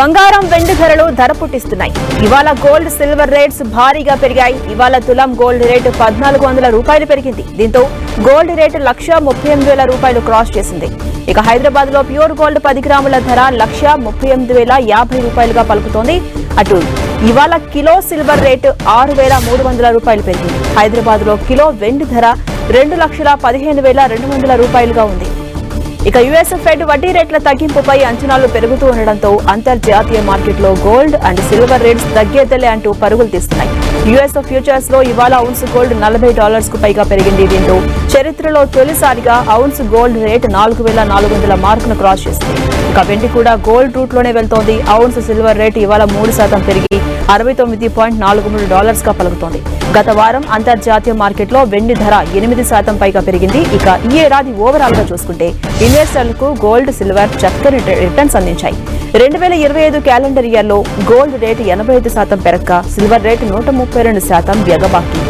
బంగారం వెండి ధరలు ధర పుట్టిస్తున్నాయి. ఇవాళ గోల్డ్ సిల్వర్ రేట్స్ భారీగా పెరిగాయి. ఇవాళ తులం గోల్డ్ రేటు పద్నాలుగు వందల రూపాయలు పెరిగింది. దీంతో గోల్డ్ రేటు లక్ష ముప్పై ఎనిమిది వేల రూపాయలు క్రాస్ చేసింది. ఇక హైదరాబాద్లో ప్యూర్ గోల్డ్ పది గ్రాముల ధర లక్ష ముప్పై ఎనిమిది వేల యాభై రూపాయలుగా పలుకుతోంది. అటు ఇవాళ కిలో సిల్వర్ రేటు ఆరు వేల మూడు వందల రూపాయలు పెరిగింది. హైదరాబాద్లో కిలో వెండి ధర రెండు లక్షల పదిహేను వేల రెండు వందల రూపాయలుగా ఉంది. ఇక యుఎస్ ఫెడ్ వడ్డీ రేట్ల తగ్గింపుపై అంచనాలు పెరుగుతూ ఉండడంతో అంతర్జాతీయ మార్కెట్లో గోల్డ్ అండ్ సిల్వర్ రేట్స్ తగ్గేద్దలే అంటూ పరుగులు తీస్తున్నాయి. యుఎస్ ఫ్యూచర్స్లో ఇవాళ ఔన్స్ గోల్డ్ నలభై డాలర్స్కు పైగా పెరిగింది. దీంతో చరిత్రలో తొలిసారిగా ఔన్స్ గోల్డ్ రేట్ నాలుగు వేల నాలుగు వందల మార్కును క్రాస్ చేసింది. ఇక వెండి కూడా గోల్డ్ రూట్లోనే వెళ్తోంది. ఔన్స్ సిల్వర్ రేట్ ఇవాళ మూడు శాతం పెరిగి అరవై తొమ్మిది పాయింట్ నాలుగు మూడు డాలర్స్గా పలుకుతోంది. గత వారం అంతర్జాతీయ మార్కెట్లో వెండి ధర ఎనిమిది శాతం పైగా పెరిగింది. ఇక ఈ ఏడాది ఓవరాల్గా చూసుకుంటే ఇన్వెస్టర్లకు గోల్డ్ సిల్వర్ చక్కని రిటర్న్స్ అందించాయి. రెండు వేల ఇరవై ఐదు క్యాలెండర్ ఇయర్లో గోల్డ్ రేటు ఎనభై ఐదు శాతం పెరక్క సిల్వర్ రేటు నూట ముప్పై రెండు శాతం ఎగబాకి.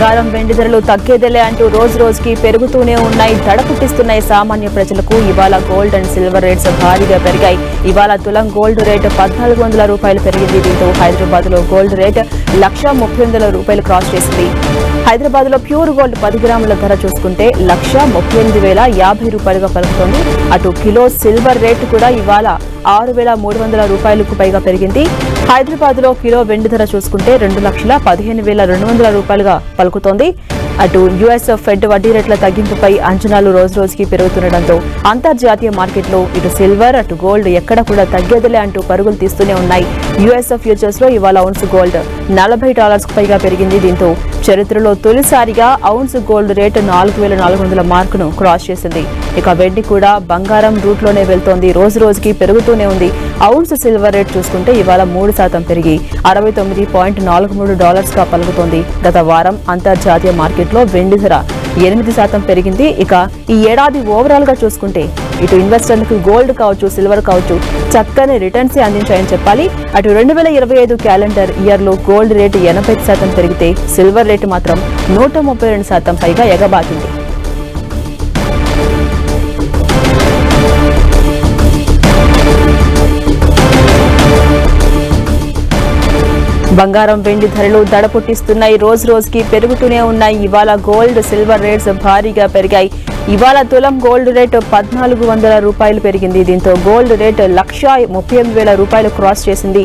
బంగారం వెండి ధరలు తగ్గేదేలే అంటూ రోజు రోజుకి పెరుగుతూనే ఉన్నాయి దడ పుట్టిస్తున్నాయి సామాన్య ప్రజలకు. ఇవాళ గోల్డ్ అండ్ సిల్వర్ రేట్స్ భారీగా పెరిగాయి. ఇవాళ తులం గోల్డ్ రేటు పద్నాలుగు వందల రూపాయలు పెరిగింది. దీంతో హైదరాబాద్లో గోల్డ్ రేట్ లక్ష ముప్పై వందల రూపాయలు క్రాస్ చేసింది. హైదరాబాద్లో ప్యూర్ గోల్డ్ పది గ్రాముల ధర చూసుకుంటే లక్ష ముప్పై ఎనిమిది వేల యాభై రూపాయలుగా పలుకుతోంది అటు కిలో సిల్వర్ రేటు కూడా ఇవాళ ఆరు వేల మూడు వందల రూపాయలకు పైగా పెరిగింది. హైదరాబాద్లో కిలో వెండి ధర చూసుకుంటే రెండు లక్షల పదిహేను వేల రెండు వందల రూపాయలుగా పలుకుతోంది. అటు యుఎస్ ఫెడ్ వడ్డీ రేట్ల తగ్గింపుపై అంచనాలు రోజు రోజుకి పెరుగుతుండటంతో అంతర్జాతీయ మార్కెట్లో ఇటు సిల్వర్ అటు గోల్డ్ ఎక్కడ కూడా తగ్గేదిలే అంటూ పరుగులు తీస్తూనే ఉన్నాయి. యుఎస్ ఫ్యూచర్స్లో ఇవాళ ఔన్స్ గోల్డ్ నలభై డాలర్స్ పైగా పెరిగింది. దీంతో చరిత్రలో తొలిసారిగా ఔన్స్ గోల్డ్ రేటు నాలుగు వేల నాలుగు వందల మార్కును క్రాస్ చేసింది. ఇక వెండి కూడా బంగారం రూట్లోనే వెళ్తోంది. రోజు రోజుకి పెరుగుతూనే ఉంది. ఔన్స్ సిల్వర్ రేట్ చూసుకుంటే ఇవాళ మూడు శాతం పెరిగి అరవై తొమ్మిది పాయింట్ నాలుగు మూడు డాలర్స్గా పలుకుతోంది. గత వారం అంతర్జాతీయ మార్కెట్లో వెండి ధర ఎనిమిది శాతం పెరిగింది. ఇక ఈ ఏడాది ఓవరాల్గా చూసుకుంటే ఇటు ఇన్వెస్టర్లకు గోల్డ్ కావచ్చు సిల్వర్ కావచ్చు చక్కని రిటర్న్స్ అందించాయని చెప్పాలి. అటు రెండు వేల ఇరవై ఐదు క్యాలెండర్ ఇయర్లో గోల్డ్ రేటు ఎనభై శాతం పెరిగితే సిల్వర్ రేటు మాత్రం నూట ముప్పై రెండు శాతం పైగా ఎగబాకింది. బంగారం వెండి ధరలు దడ పుట్టిస్తున్నాయి రోజు రోజుకి పెరుగుతూనే ఉన్నాయి ఇవాళ గోల్డ్ సిల్వర్ రేట్స్ భారీగా పెరిగాయి. ఇవాళ తులం గోల్డ్ రేట్ పద్నాలుగు వందల రూపాయలు పెరిగింది. దీంతో గోల్డ్ రేట్ లక్ష ముప్పై ఎనిమిది వేల రూపాయలు క్రాస్ చేసింది.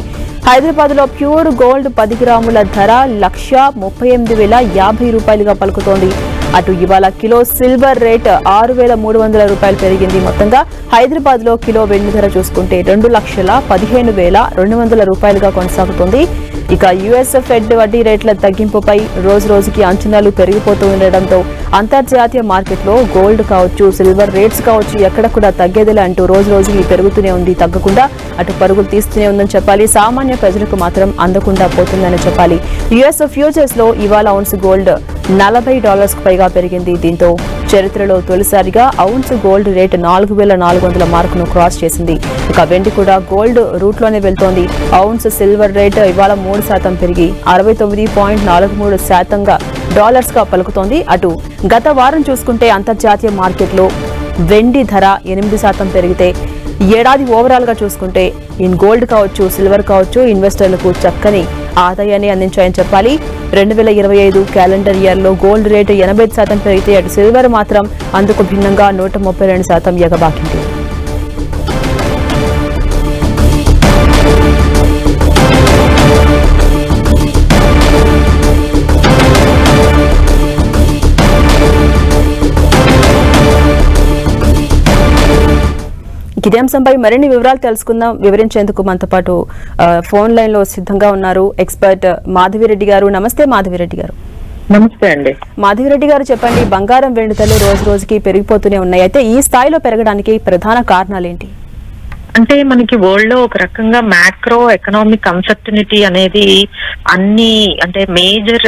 హైదరాబాద్లో ప్యూర్ గోల్డ్ పది గ్రాముల ధర లక్ష ముప్పై ఎనిమిది వేల యాభై రూపాయలుగా పలుకుతోంది. అటు ఇవాళ కిలో సిల్వర్ రేట్ ఆరు వేల మూడు వందల రూపాయలు పెరిగింది. మొత్తంగా హైదరాబాద్లో కిలో వెండి ధర చూసుకుంటే రెండు లక్షల పదిహేను వేల రెండు వందల రూపాయలుగా కొనసాగుతుంది. ఇక యుఎస్ ఫెడ్ వడ్డీ రేట్ల తగ్గింపుపై రోజు రోజుకి అంచనాలు పెరిగిపోతూ ఉండడంతో అంతర్జాతీయ మార్కెట్లో గోల్డ్ కావచ్చు సిల్వర్ రేట్స్ కావచ్చు ఎక్కడ కూడా తగ్గేదిలే అంటూ రోజు రోజుకి పెరుగుతూనే ఉంది తగ్గకుండా అటు పరుగులు తీస్తూనే ఉందని చెప్పాలి. సామాన్య ప్రజలకు మాత్రం అందకుండా పోతుందని చెప్పాలి. యుఎస్ ఫ్యూచర్స్లో ఇవాళ అవున్స్ గోల్డ్ నలభై డాలర్స్ పైగా పెరిగింది దీంతో. చరిత్రలో తొలిసారిగా ఔన్స్ గోల్డ్ రేటు నాలుగు వేల నాలుగు వందల మార్కును క్రాస్ చేసింది. ఇక వెండి కూడా గోల్డ్ రూట్లోనే వెళ్తోంది. ఔన్స్ సిల్వర్ రేటు ఇవాళ మూడు శాతం పెరిగి అరవై తొమ్మిది పాయింట్ నాలుగు మూడు శాతంగా డాలర్స్గా పలుకుతోంది. అటు గత వారం చూసుకుంటే అంతర్జాతీయ మార్కెట్లో వెండి ధర ఎనిమిది శాతం పెరిగితే ఏడాది ఓవరాల్గా చూసుకుంటే ఇన్ గోల్డ్ కావచ్చు సిల్వర్ కావచ్చు ఇన్వెస్టర్లకు చక్కని ఆదాయాన్ని అందించాయని చెప్పాలి. రెండు వేల ఇరవై ఐదు క్యాలెండర్ ఇయర్లో గోల్డ్ రేటు ఎనభై శాతం పెరిగితే అటు సిల్వర్ మాత్రం అందుకు భిన్నంగా నూట ముప్పై రెండు శాతం ఎగబాకింది. ఇదే అంశంపై మరిన్ని వివరాలు తెలుసుకుందాం. వివరించేందుకు మనతో పాటు ఫోన్ లైన్లో సిద్ధంగా ఉన్నారు ఎక్స్పర్ట్ మాధవిరెడ్డి గారు. నమస్తే మాధవిరెడ్డి గారు. నమస్తే అండి. మాధవిరెడ్డి గారు చెప్పండి బంగారం వెండి ధరలు రోజు రోజుకి పెరిగిపోతూనే ఉన్నాయి. అయితే ఈ స్థాయిలో పెరగడానికి ప్రధాన కారణాలు ఏంటి? అంటే మనకి వరల్డ్లో ఒక రకంగా మ్యాక్రో ఎకనామిక్ అన్సర్టనిటీ అనేది అన్ని అంటే మేజర్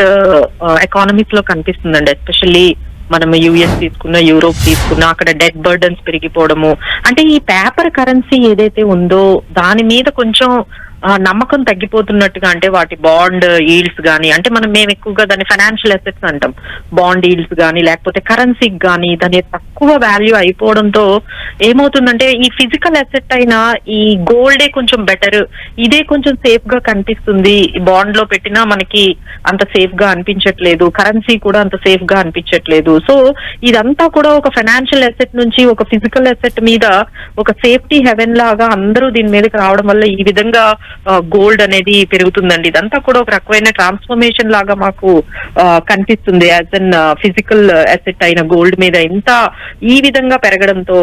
ఎకానమీస్లో కనిపిస్తుందండి. ఎస్పెషల్లీ మనం యుఎస్ తీసుకున్న యూరోప్ తీసుకున్న అక్కడ డెట్ బర్డన్స్ పెరిగిపోవడము. అంటే ఈ పేపర్ కరెన్సీ ఏదైతే ఉందో దాని మీద కొంచెం నమ్మకం తగ్గిపోతున్నట్టుగా అంటే వాటి బాండ్ ఈల్డ్స్ కానీ అంటే మనం మేము ఎక్కువగా దాన్ని ఫైనాన్షియల్ అసెట్స్ అంటాం. బాండ్ ఈల్డ్స్ కానీ లేకపోతే కరెన్సీకి కానీ దాని తక్కువ వాల్యూ అయిపోవడంతో ఏమవుతుందంటే ఈ ఫిజికల్ అసెట్ అయినా ఈ గోల్డే కొంచెం బెటర్ ఇదే కొంచెం సేఫ్గా కనిపిస్తుంది. బాండ్లో పెట్టినా మనకి అంత సేఫ్గా అనిపించట్లేదు. కరెన్సీ కూడా అంత సేఫ్గా అనిపించట్లేదు. సో ఇదంతా కూడా ఒక ఫైనాన్షియల్ అసెట్ నుంచి ఒక ఫిజికల్ అసెట్ మీద ఒక సేఫ్టీ హెవెన్ లాగా అందరూ దీని మీదకి రావడం వల్ల ఈ విధంగా గోల్డ్ అనేది పెరుగుతుందండి. ఇదంతా కూడా ఒక రకమైన ట్రాన్స్ఫర్మేషన్ లాగా మాకు ఆ, కనిపిస్తుంది. యాజ్ అన్ ఫిజికల్ అసెట్ అయిన గోల్డ్ మీద ఇంత ఈ విధంగా పెరగడంతో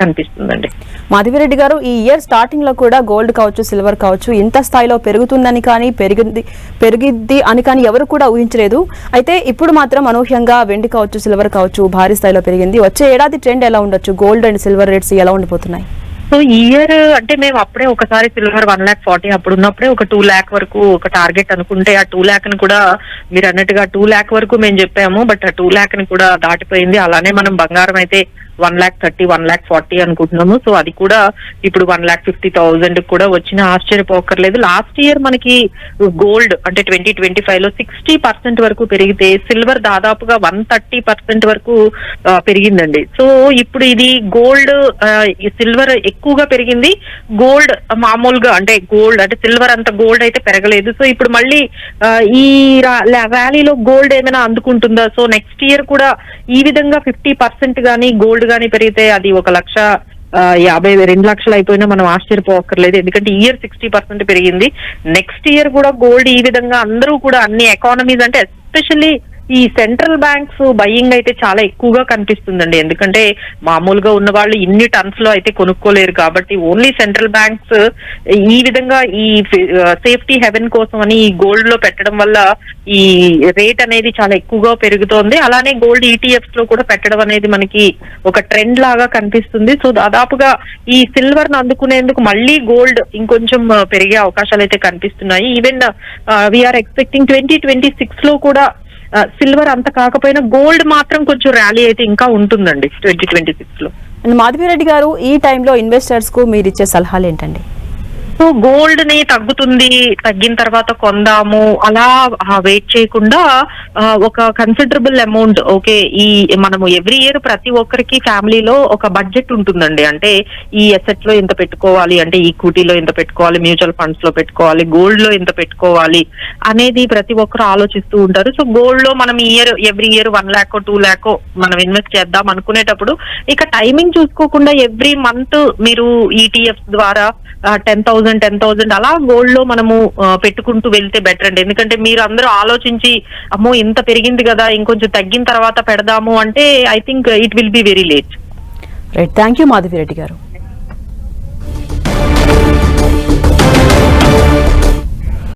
కనిపిస్తుందండి. మాధవిరెడ్డి గారు ఈ ఇయర్ స్టార్టింగ్లో కూడా గోల్డ్ కావచ్చు సిల్వర్ కావచ్చు ఇంత స్థాయిలో పెరుగుతుందని కానీ పెరిగింది పెరిగిద్ది అని కానీ ఎవరు కూడా ఊహించలేదు. అయితే ఇప్పుడు మాత్రం అనూహ్యంగా వెండి కావచ్చు సిల్వర్ కావచ్చు భారీ స్థాయిలో పెరిగింది. వచ్చే ఏడాది ట్రెండ్ ఎలా ఉండొచ్చు? గోల్డ్ అండ్ సిల్వర్ రేట్స్ ఎలా ఉండిపోతున్నాయి? సో ఇయర్ అంటే మేము అప్పుడే ఒకసారి సిల్వర్ వన్ ల్యాక్ ఫార్టీ అప్పుడు ఉన్నప్పుడే ఒక టూ ల్యాక్ వరకు ఒక టార్గెట్ అనుకుంటే ఆ టూ ల్యాక్ని కూడా మీరు అన్నట్టుగా టూ ల్యాక్ వరకు మేము చెప్పాము బట్ ఆ టూ ల్యాక్ని కూడా దాటిపోయింది. అలానే మనం బంగారం అయితే one lakh thirty one lakh forty అనుకుంటున్నాము. సో అది కూడా ఇప్పుడు వన్ ల్యాక్ ఫిఫ్టీ థౌసండ్ కూడా వచ్చిన ఆశ్చర్యపోకర్లేదు. లాస్ట్ ఇయర్ మనకి గోల్డ్ అంటే ట్వంటీ ట్వంటీ ఫైవ్లో సిక్స్టీ పర్సెంట్ వరకు పెరిగితే సిల్వర్ దాదాపుగా వన్ థర్టీ పర్సెంట్ వరకు పెరిగిందండి. సో ఇప్పుడు ఇది గోల్డ్ సిల్వర్ ఎక్కువగా పెరిగింది. గోల్డ్ మామూలుగా అంటే గోల్డ్ అంటే సిల్వర్ అంత గోల్డ్ అయితే పెరగలేదు. సో ఇప్పుడు మళ్ళీ ఈ ర్యాలీలో గోల్డ్ ఏమైనా అందుకుంటుందా? సో నెక్స్ట్ ఇయర్ కూడా ఈ విధంగా ఫిఫ్టీ పర్సెంట్ గానీ గోల్డ్ గానీ పెరిగితే అది ఒక లక్ష యాభై రెండు లక్షలు అయిపోయినా మనం ఆశ్చర్యపోకర్లేదు ఎందుకంటే ఇయర్ సిక్స్టీ పర్సెంట్ పెరిగింది. నెక్స్ట్ ఇయర్ కూడా గోల్డ్ ఈ విధంగా అందరూ కూడా అన్ని ఎకానమీస్ అంటే ఎస్పెషల్లీ ఈ సెంట్రల్ బ్యాంక్స్ బయ్యింగ్ అయితే చాలా ఎక్కువగా కనిపిస్తుందండి. ఎందుకంటే మామూలుగా ఉన్న వాళ్ళు ఇన్ని టన్స్లో అయితే కొనుక్కోలేరు కాబట్టి ఓన్లీ సెంట్రల్ బ్యాంక్స్ ఈ విధంగా ఈ సేఫ్టీ హెవెన్ కోసం అని ఈ గోల్డ్లో పెట్టడం వల్ల ఈ రేట్ అనేది చాలా ఎక్కువగా పెరుగుతోంది. అలానే గోల్డ్ ఈటీఎఫ్స్లో కూడా పెట్టడం అనేది మనకి ఒక ట్రెండ్ లాగా కనిపిస్తుంది. సో దాదాపుగా ఈ సిల్వర్ను అందుకునేందుకు మళ్ళీ గోల్డ్ ఇంకొంచెం పెరిగే అవకాశాలు అయితే కనిపిస్తున్నాయి. Even we're expecting twenty twenty సిక్స్లో కూడా సిల్వర్ అంత కాకపోయినా గోల్డ్ మాత్రం కొంచెం ర్యాలీ అయితే ఇంకా ఉంటుందండి ట్వంటీ ట్వంటీ సిక్స్లో. అండ్ మాధవిరెడ్డి గారు ఈ టైంలో ఇన్వెస్టర్స్కు మీరు ఇచ్చే సలహాలు ఏంటండి? సో గోల్డ్ని తగ్గుతుంది తగ్గిన తర్వాత కొందాము. అలా వెయిట్ చేయకుండా ఒక కన్సిడరబుల్ అమౌంట్ ఓకే ఈ మనము ఎవ్రీ ఇయర్ ప్రతి ఒక్కరికి ఫ్యామిలీలో ఒక బడ్జెట్ ఉంటుందండి. అంటే ఈ అసెట్లో ఇంత పెట్టుకోవాలి అంటే ఈక్విటీలో ఇంత పెట్టుకోవాలి మ్యూచువల్ ఫండ్స్లో పెట్టుకోవాలి గోల్డ్లో ఇంత పెట్టుకోవాలి అనేది ప్రతి ఒక్కరు ఆలోచిస్తూ ఉంటారు. సో గోల్డ్లో మనం year every year one lakh two lakh మనం ఇన్వెస్ట్ చేద్దాం అనుకునేటప్పుడు ఇక టైమింగ్ చూసుకోకుండా ఎవ్రీ మంత్ మీరు ఈటీఎఫ్ ద్వారా టెన్ థౌసండ్ టెన్ థౌసండ్ అలా గోల్డ్లో మనము పెట్టుకుంటూ వెళ్తే బెటర్ అండి. ఎందుకంటే మీరు అందరూ ఆలోచించి అమ్మో ఇంత పెరిగింది కదా ఇంకొంచెం తగ్గిన తర్వాత పెడదాము అంటే I think it will be very late right thank you Madhavireddy గారు.